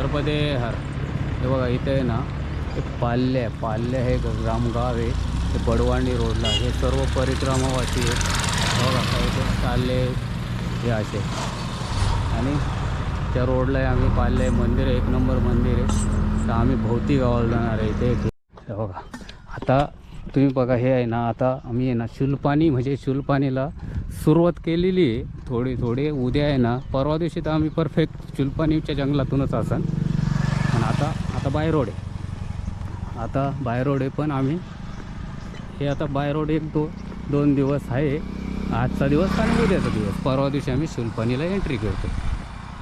नर्मदे हर हे बघा इथे आहे ना हे पाल्य आहे. पाल्य हे ग्रामगाव आहे. ते बडवाणी रोडला हे सर्व परिक्रमावासी आहे बघा काय ते चालले हे असे आणि त्या रोडला आहे आम्ही पाल्य मंदिर आहे. एक नंबर मंदिर आहे. तर आम्ही भोवती गावाला जाणार आहे इथे. बघा. आता तुम्ही बघा हे आहे ना आता आम्ही आहे ना शुलपाणी म्हणजे शुलपाणीला सुरुवात केलेली आहे. थोडी थोडी उद्या आहे ना परवा दिवशी तर आम्ही परफेक्ट शुलपाणीच्या जंगलातूनच असन. पण आता आता बाय रोड आहे. आता बाय रोड आहे पण आम्ही हे आता बाय रोड एक दो दोन दिवस आहे. आजचा दिवस आणि उद्याचा दिवस. परवा दिवशी आम्ही शुलपाणीला एंट्री करतो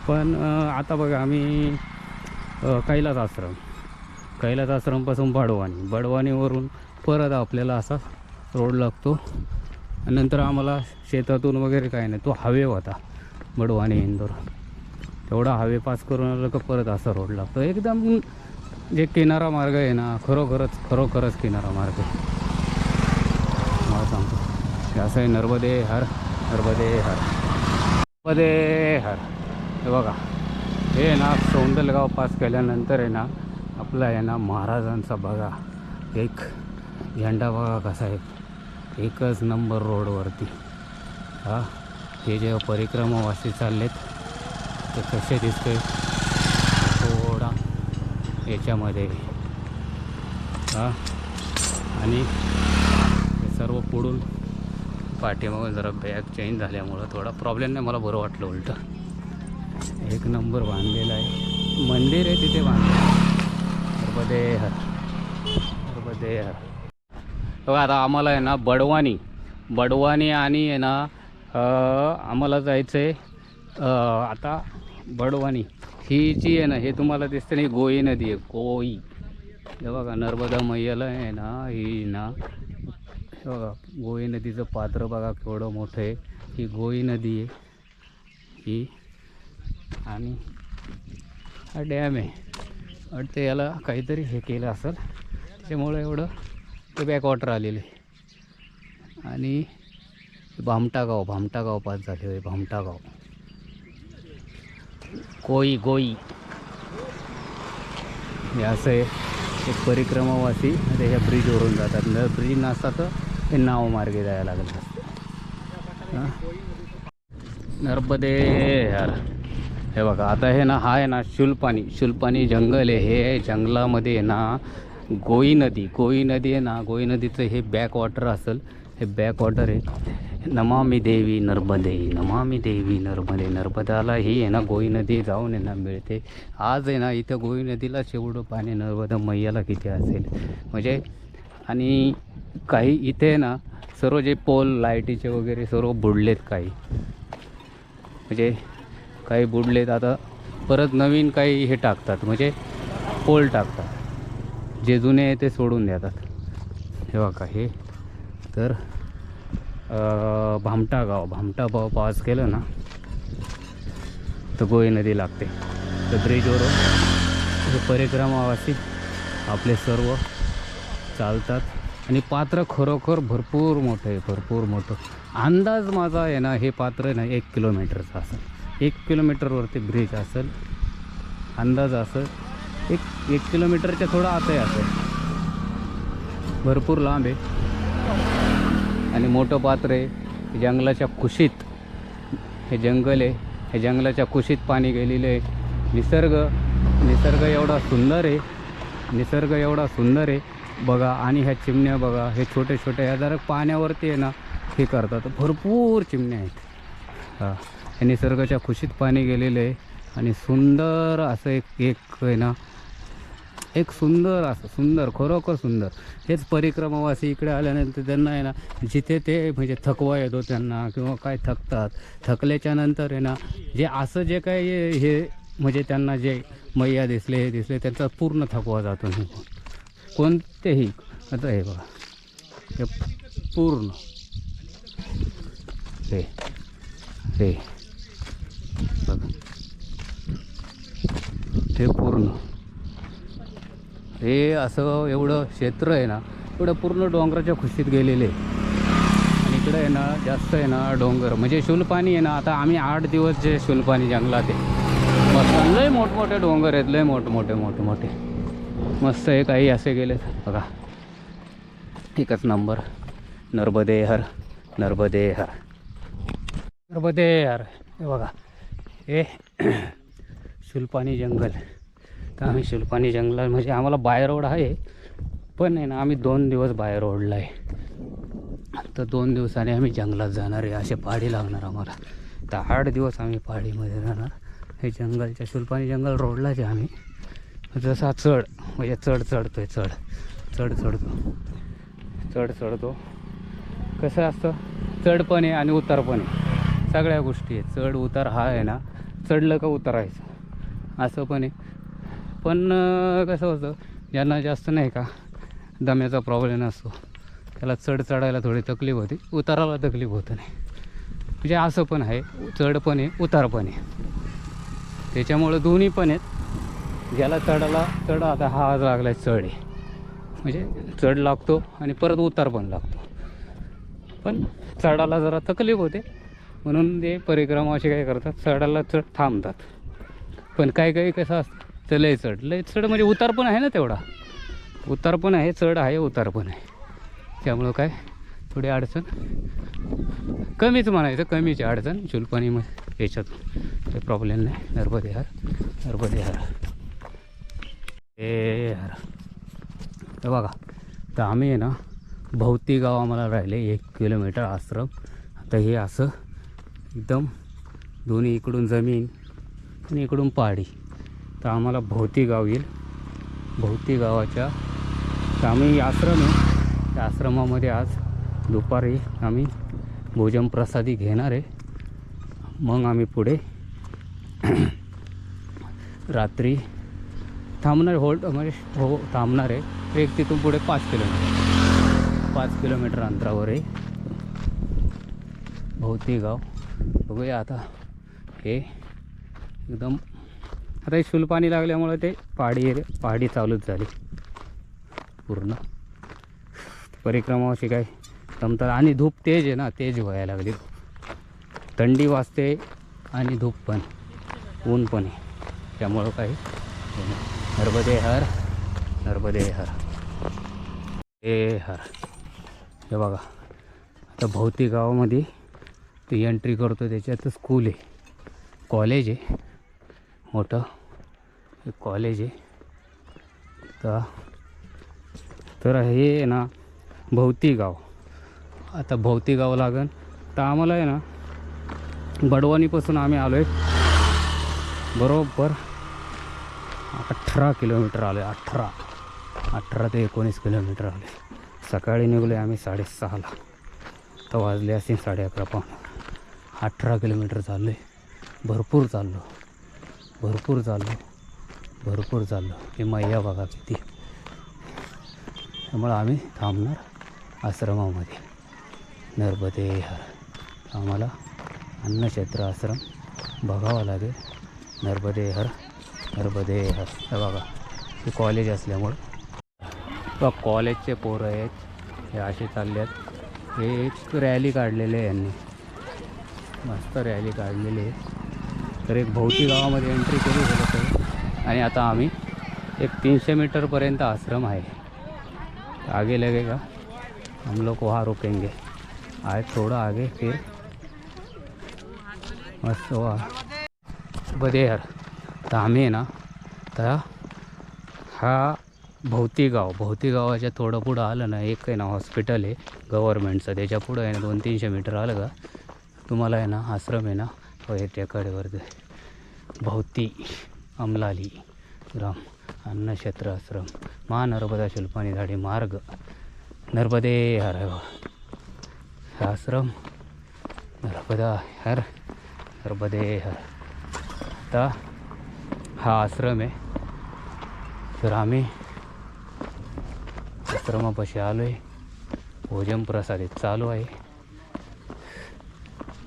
पण आता बघा आम्ही कैलास आश्रम. कैलास आश्रमपासून बडवानी. बडवानीवरून परत आपल्याला असा रोड लागतो. आणि नंतर आम्हाला शेतातून वगैरे काय नाही. तो हवे होता बडवानी इंदोर. तेवढा हवे पास करून आलं का परत असा रोड लागतो. एकदम जे किनारा मार्ग आहे ना खरोखरच खरोखरच किनारा मार्ग आहे. मला सांगतो. असं आहे नर्मदे हर नर्मदे हर. नर्मदे हर. हे बघा हे ना सौंदलगाव पास केल्यानंतर आहे ना आपला आहे ना महाराजांचा बघा. एक झेंडा बघा कसा आहे एकच नंबर रोडवरती. हा हे जे परिक्रमावासी चाललेत ते कसे दिसते थोडा याच्यामध्ये. हा आणि हे सर्व पुढून पाठीमागून जरा बॅग चेंज झाल्यामुळं थोडा प्रॉब्लेम नाही मला बरं वाटलं उलटं. एक नंबर बांधलेला आहे. मंदिर आहे तिथे बांधलेलं. नर्मदे हर नर्मदे हर बघा आता आम्हाला आहे ना बडवानी. बडवानी आणि आहे ना आम्हाला जायचं आहे आता बडवानी. ही जी आहे ना हे तुम्हाला दिसते ना गोई नदी आहे गोई. हे बघा नर्मदा मैयाला आहे ना ही ना हे बघा गोई नदीचं पात्र बघा केवढं मोठं आहे. ही गोई नदी आहे. ही आणि हा डॅम आहे. वाटतं याला काहीतरी हे केलं असेल. त्याच्यामुळं एवढं ते बॅकवॉटर आलेले. आणि भामटा गाव भामटा गाव पास झाले होय भामटा गाव. कोई गोई. हे असं आहे एक परिक्रमावासी त्याच्या ह्या ब्रिजवरून जातात. न ब्रिज नसता तर हे नाव मार्गे जायला लागत असतं. नर्मदे यार. हे बघा आता हे ना हा आहे ना शुलपाणी. शुलपाणी जंगल आहे. हे जंगलामध्ये ना गोई नदी गोई नदी आहे ना गोई नदीचं हे बॅक वॉटर असेल हे बॅक वॉटर आहे. नमामी देवी नर्मदे नमामी देवी नर्मदे. नर्मदाला ही आहे ना गोई नदी जाऊन आहे ना मिळते. आज आहे ना इथं गोई नदीला शेवडं पाणी नर्मदा मैयाला किती असेल. म्हणजे आणि काही इथे ना सर्व जे पोल लाईटीचे वगैरे सर्व बुडलेत काही. म्हणजे काही बुडलेत आता परत नवीन काही हे टाकतात. म्हणजे पोल टाकतात. जे जुने आहे ते सोडून देतात हे बघा हे. तर भामटा गाव. भामटा गाव पास केलं ना तर गोई नदी लागते. तर ब्रिजवरून हे परिक्रमावासी आपले सर्व चालतात. आणि पात्र खरोखर भरपूर मोठं आहे भरपूर मोठं. अंदाज माझा आहे ना हे पात्र ना एक किलोमीटरचं असेल. एक किलोमीटरवरती ब्रिज असेल अंदाज असेल एक एक किलोमीटरच्या थोडं आत आहे असं भरपूर लांब आहे. आणि मोठं पात्र आहे जंगलाच्या कुशीत हे जंगल आहे. हे जंगलाच्या कुशीत पाणी गेलेलं आहे. निसर्ग निसर्ग एवढा सुंदर आहे. निसर्ग एवढा सुंदर आहे. बघा आणि ह्या चिमण्या बघा हे छोटे छोटे ह्या जरा पाण्यावरती आहे ना हे करतात. भरपूर चिमण्या आहेत. हां हे निसर्गाच्या खुशीत पाणी गेलेलं आहे. आणि सुंदर असं एक एक आहे ना एक सुंदर असं सुंदर खरोखर सुंदर. हेच परिक्रमावासी इकडे आल्यानंतर त्यांना आहे ना जिथे ते म्हणजे थकवा येतो त्यांना किंवा काय थकतात. थकल्याच्या नंतर आहे ना जे असं जे काही हे म्हणजे त्यांना जे मैया दिसले हे दिसले त्यांचा पूर्ण थकवा जातो. कोणतेही आता हे बघा. हे पूर्ण. हे हे. बघा. हे पूर्ण. हे असं एवढं क्षेत्र आहे ना एवढं पूर्ण डोंगराच्या खुशीत गेलेले आणि इकडं आहे ना जास्त आहे ना डोंगर. म्हणजे शुलपाणी आहे ना आता आम्ही आठ दिवस जे शुलपाणी जंगलात आहे. मस्त. लय मोठमोठे डोंगर आहेत लय मोठमोठे मोठे मोठे मस्त आहे काही असे गेलेत बघा. एकच नंबर. नर्मदे हर नर्मदे हर नर्मदे हर हे बघा. हे शुलपाणी जंगल. तर आम्ही शिल्पानी जंगलात म्हणजे आम्हाला बाय रोड आहे पण आहे ना आम्ही दोन दिवस बाय रोडला आहे. तर दोन दिवसाने आम्ही जंगलात जाणार आहे असे पहाडी लागणार आम्हाला. तर आठ दिवस आम्ही पहाडीमध्ये राहणार. हे जंगलच्या शिल्पानी जंगल रोडलाच आहे आम्ही. जसा चढ म्हणजे चढ चढतो आहे चढ. चढ चढतो. चढ चढतो. कसं असतं? चढ पण आहे आणि उतार पण आहे. सगळ्या गोष्टी आहे चढ उतार हा आहे ना. चढलं का उतरायचं असं पण आहे. पण कसं होतं ज्यांना जास्त नाही का दम्याचा प्रॉब्लेम असतो त्याला चढ चढायला थोडी तकलीफ होती उताराला तकलीफ होत नाही. म्हणजे असं पण आहे चढ पण आहे उतार पण आहे. त्याच्यामुळं दोन्ही पण आहेत. ज्याला चढाला चढ आता हा आज लागला चढ आहे. म्हणजे चढ लागतो आणि परत उतार पण लागतो. पण चढाला जरा तकलीफ होते. म्हणून ते परिक्रमा असे काय करतात चढाला चढ थांबतात. पण काही काही कसं असतं तर लय चढ. लय चढ म्हणजे उतार पण आहे ना तेवढा. उतार पण आहे चढ आहे उतार पण आहे. त्यामुळं काय? थोडी अडचण. कमीच म्हणायचं कमीच अडचण. चुलपाणी मग याच्यातून काही प्रॉब्लेम नाही. नर्मदे हर नर्मदे हर. ए हार. तर बघा तर आम्ही आहे ना भोवती गाव आम्हाला राहिले एक किलोमीटर आश्रम. आता हे असं एकदम दोन्ही इकडून जमीन आणि इकडून पहाडी तर आम्हाला भोवती गाव येईल. भोवती गावाच्या तर आम्ही आश्रम आहे. त्या आश्रमामध्ये आज दुपारी आम्ही भोजन प्रसादी घेणार आहे. मग आम्ही पुढे रात्री थांबणार होल्ड म्हणजे हो थांबणार आहे. एक तिथून पुढे पाच किलोमीटर. पाच किलोमीटर अंतरावर आहे. भोवती गाव. बघूया आता. हे एकदम आता हे शुलपाणी लागल्यामुळे ते पहाडी एरिया पहाडी चालूच झाली. पूर्ण. परिक्रमा अशी काय जमतात आणि धूप तेज आहे ना तेज व्हायला लागली. थंडी वाजते आणि धूप पण. ऊन पण आहे. त्यामुळं काही नाही. नर्मदे हर नर्मदे हर. हे हर. हे बघा. आता भौतिक गावामध्ये ते एंट्री करतो त्याच्यात स्कूल आहे. कॉलेज आहे. मोठं. हे कॉलेज आहे. तर तर हे आहे ना भोवती गाव. आता भोवती गाव लागन. तर आम्हाला आहे ना बडवानीपासून आम्ही आलो आहे बरोबर अठरा किलोमीटर आलो आहे अठरा. अठरा ते एकोणीस किलोमीटर आले सकाळी निघलो आहे आम्ही साडेसहाला तर वाजले असतील साडे अकरा पावणे. अठरा किलोमीटर चाललो आहे भरपूर चाललो. भरपूर चाललो. भरपूर चाललं. हे मैया बघा किती त्यामुळं आम्ही थांबणार आश्रमामध्ये. नर्मदे हर. आम्हाला अन्नक्षेत्र आश्रम बघावा लागेल. नर्मदे हर नर्मदे हर. हे बघा हे कॉलेज असल्यामुळं. बघा कॉलेजचे पोरं आहेत. हे असे चालले आहेत हे एक रॅली काढलेली आहे यांनी. मस्त रॅली काढलेली आहे. तर एक भौती गावामध्ये एंट्री केली गेलं. आणि आता आम्ही एक तीनशे मीटरपर्यंत आश्रम आहे. आगे लगेगा. हम लोग वहाँ रुकेंगे. आए थोड़ा आगे फिर. मस्त वहाँ बदेहर तर आम्ही आहे ना तर हा भोवती गाव भोवती गावाच्या थोडं पुढं आलं ना एक आहे ना हॉस्पिटल आहे गव्हर्मेंटचं त्याच्या पुढं आहे ना दोन तीनशे मीटर आलं का तुम्हाला आहे ना आश्रम आहे ना हो हे भोवती अमलाली राम अन्नक्षेत्र आश्रम महानर्मदा शुल्पाणी झाडे मार्ग नर्मदे हर आश्रम नर्मदा हर नर्मदे हर. आता हा आश्रम आहे. तर आम्ही आश्रमापाशी आलो आहे भोजन प्रसादित चालू आहे.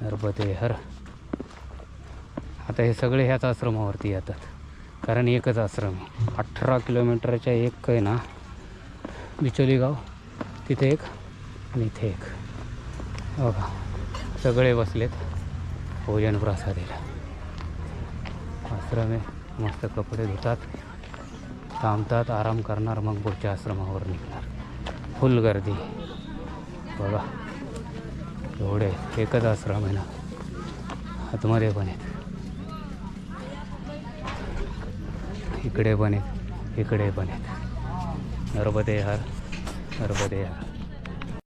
नर्मदे हर. आता हे सगळे ह्याच आश्रमावरती येतात. कारण एकच आश्रम. अठरा किलोमीटरच्या एक आहे ना बिचोली गाव. तिथे एक आणि इथे एक. बघा सगळे बसलेत भोजन प्रसादीला. आश्रमे मस्त कपडे धुतात थांबतात आराम करणार मग पुढच्या आश्रमावर निघणार. फुल गर्दी. बघा एवढे एकच आश्रम आहे ना. आतमध्ये पण आहेत. इकडे पण आहेत इकडे पण आहेत. नर्मदे हर नर्मदे हर.